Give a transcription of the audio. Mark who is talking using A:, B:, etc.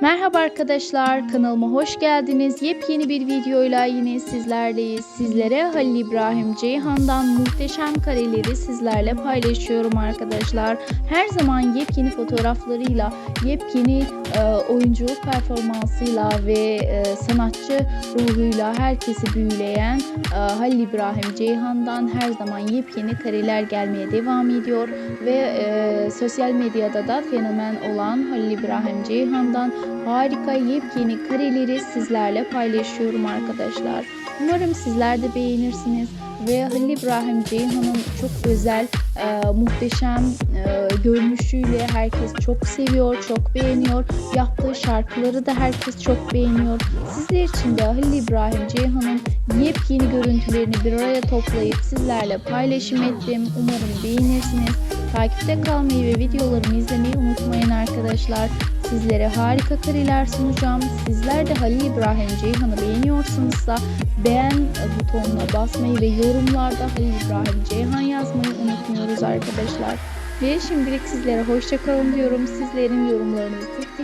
A: Merhaba arkadaşlar kanalıma hoş geldiniz. Yepyeni bir videoyla yine sizlerleyiz. Sizlere Halil İbrahim Ceyhan'dan muhteşem kareleri sizlerle paylaşıyorum arkadaşlar. Her zaman yepyeni fotoğraflarıyla, yepyeni oyunculuk performansıyla ve e, sanatçı ruhuyla herkesi büyüleyen e, Halil İbrahim Ceyhan'dan her zaman yepyeni kareler gelmeye devam ediyor ve e, sosyal medyada da fenomen olan Halil İbrahim Ceyhan'dan harika yepyeni kareleri sizlerle paylaşıyorum arkadaşlar. Umarım sizler de beğenirsiniz ve Halil İbrahim Ceyhan'ın çok özel, e, muhteşem e, görünüşüyle herkes çok seviyor, çok beğeniyor. Yaptığı şarkıları da herkes çok beğeniyor. Sizler için de Halil İbrahim Ceyhan'ın yepyeni görüntülerini bir araya toplayıp sizlerle paylaşım ettim. Umarım beğenirsiniz. Takipte kalmayı ve videolarımı izlemeyi unutmayın arkadaşlar. Sizlere harika kareler sunacağım. Sizler de Halil İbrahim Ceyhan'ı beğeniyorsanızsa beğen butonuna basmayı ve yorumlarda Halil İbrahim Ceyhan yazmayı unutmuyoruz arkadaşlar. Ve şimdilik sizlere hoşça kalın diyorum. Sizlerin yorumlarınızı tek